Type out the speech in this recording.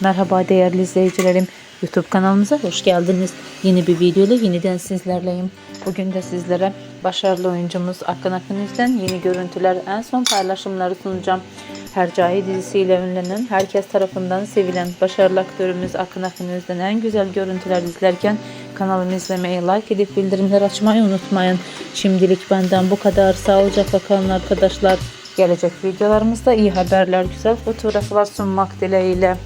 Merhaba değerli izleyicilerim. YouTube kanalımıza hoş geldiniz. Yeni bir video ile yeniden sizlerleyim. Bugün de sizlere başarılı oyuncumuz Akın Akıniz'den yeni görüntüler, en son paylaşımları sunacağım. Hercai dizisiyle ünlenen, herkes tarafından sevilen başarılı aktörümüz Akın Akıniz'den en güzel görüntüler izlerken kanalımı izlemeyi, like edip bildirimler açmayı unutmayın. Şimdilik benden bu kadar. Sağlıcakla kalın arkadaşlar. Gelecek videolarımızda iyi haberler, güzel fotoğraflar sunmak dileğiyle.